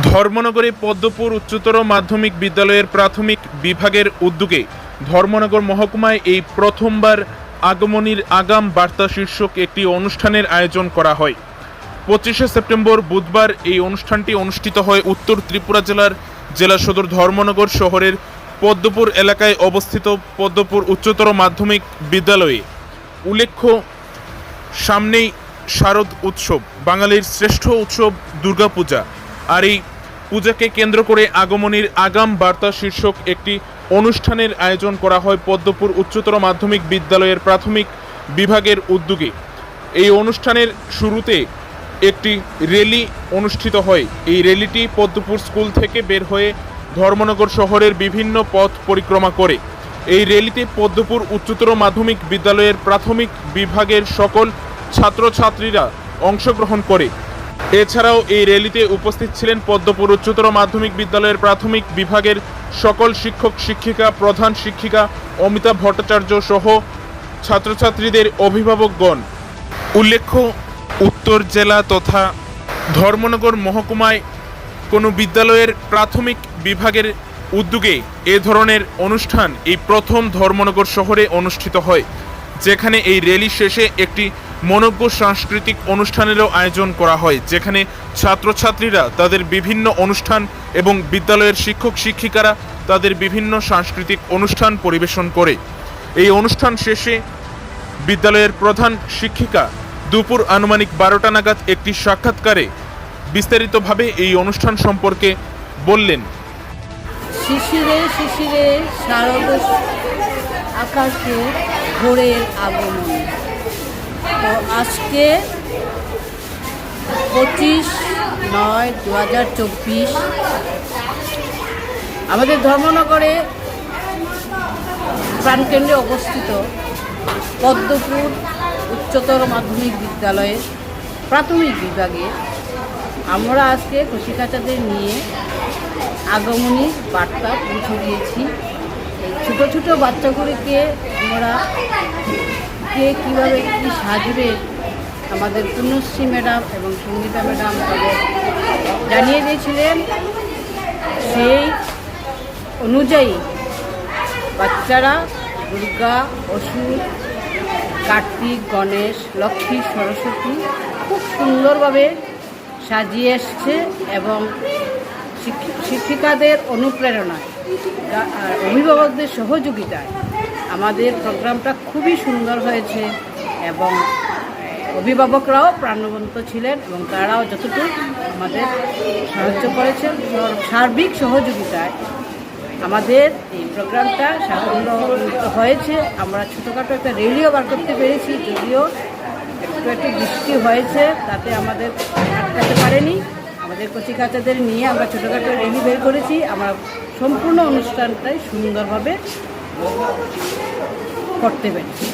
ধর্মনগরে পদ্মপুর উচ্চতর মাধ্যমিক বিদ্যালয়ের প্রাথমিক বিভাগের উদ্যোগে ধর্মনগর মহকুমায় এই প্রথমবার আগমনীর আগাম বার্তা শীর্ষক একটি অনুষ্ঠানের আয়োজন করা হয়। পঁচিশে সেপ্টেম্বর বুধবার এই অনুষ্ঠানটি অনুষ্ঠিত হয় উত্তর ত্রিপুরা জেলার জেলা সদর ধর্মনগর শহরের পদ্মপুর এলাকায় অবস্থিত পদ্মপুর উচ্চতর মাধ্যমিক বিদ্যালয়ে। উল্লেখ্য, সামনেই শারদ উৎসব, বাঙালির শ্রেষ্ঠ উৎসব দুর্গাপূজা। আর এই পূজাকে কেন্দ্র করে আগমনীর আগাম বার্তা শীর্ষক একটি অনুষ্ঠানের আয়োজন করা হয় পদ্মপুর উচ্চতর মাধ্যমিক বিদ্যালয়ের প্রাথমিক বিভাগের উদ্যোগে। এই অনুষ্ঠানের শুরুতে একটি র্যালি অনুষ্ঠিত হয়। এই র্যালিটি পদ্মপুর স্কুল থেকে বের হয়ে ধর্মনগর শহরের বিভিন্ন পথ পরিক্রমা করে। এই র্যালিতে পদ্মপুর উচ্চতর মাধ্যমিক বিদ্যালয়ের প্রাথমিক বিভাগের সকল ছাত্রছাত্রীরা অংশগ্রহণ করে। এছাড়াও এই র্যালিতে উপস্থিত ছিলেন পদ্মপুর উচ্চতর মাধ্যমিক বিদ্যালয়ের প্রাথমিক বিভাগের সকল শিক্ষক, শিক্ষিকা, প্রধান শিক্ষিকা, অমিতাভ ভট্টাচার্য সহ ছাত্রছাত্রীদের অভিভাবকগণ। উল্লেখ্য, উত্তর জেলা তথা ধর্মনগর মহকুমায় কোনো বিদ্যালয়ের প্রাথমিক বিভাগের উদ্যোগে এ ধরনের অনুষ্ঠান এই প্রথম ধর্মনগর শহরে অনুষ্ঠিত হয়, যেখানে এই র্যালি শেষে একটি মনজ্ঞ সাংস্কৃতিক অনুষ্ঠানেরও আয়োজন করা হয়, যেখানে ছাত্রছাত্রীরা তাদের বিভিন্ন অনুষ্ঠান এবং বিদ্যালয়ের শিক্ষক শিক্ষিকারা তাদের বিভিন্ন সাংস্কৃতিক অনুষ্ঠান পরিবেশন করে। এই অনুষ্ঠান শেষে বিদ্যালয়ের প্রধান শিক্ষিকা দুপুর আনুমানিক বারোটা নাগাদ একটি সাক্ষাৎকারে বিস্তারিতভাবে এই অনুষ্ঠান সম্পর্কে বললেন। শিশিরে শিশিরে শারদ আকাশে ভোরের আগমন। আজকে পঁচিশ নয় দু হাজার চব্বিশ। আমাদের ধর্মনগরে প্রাণকেন্দ্রে অবস্থিত পদ্মপুর উচ্চতর মাধ্যমিক বিদ্যালয়ের প্রাথমিক বিভাগে আমরা আজকে কৃষিকাচাদের নিয়ে আগমনী বার্তা পৌঁছে দিয়েছি। ছোটো ছোটো বাচ্চাগুলিকে আমরা কে কীভাবে কী সাজবে আমাদের পুণ্যশ্রী ম্যাডাম এবং সঙ্গীতা ম্যাডাম তাদের জানিয়ে দিয়েছিলেন, সেই অনুযায়ী বাচ্চারা দুর্গা, অসুর, কার্তিক, গণেশ, লক্ষ্মী, সরস্বতী খুব সুন্দরভাবে সাজিয়ে এসছে এবং শিক্ষি- শিক্ষিকাদের অনুপ্রেরণায় অভিভাবকদের সহযোগিতায়। আমাদের প্রোগ্রামটা খুবই সুন্দর হয়েছে এবং অভিভাবকরাও প্রাণবন্ত ছিলেন এবং তারাও যতটুকু আমাদের সাহায্য করেছেন সার্বিক সহযোগিতায় আমাদের এই প্রোগ্রামটা সাফল্য হয়েছে। আমরা ছোটোখাটো একটা রেলিও বার করতে পেরেছি, যদিও একটু একটু বৃষ্টি হয়েছে, তাতে আমাদের আটকাতে পারেনি। আমাদের কচিকাচাদের নিয়ে আমরা ছোটোখাটো রেলি বের করেছি। আমরা সম্পূর্ণ অনুষ্ঠানটাই সুন্দরভাবে করতে পেরেছি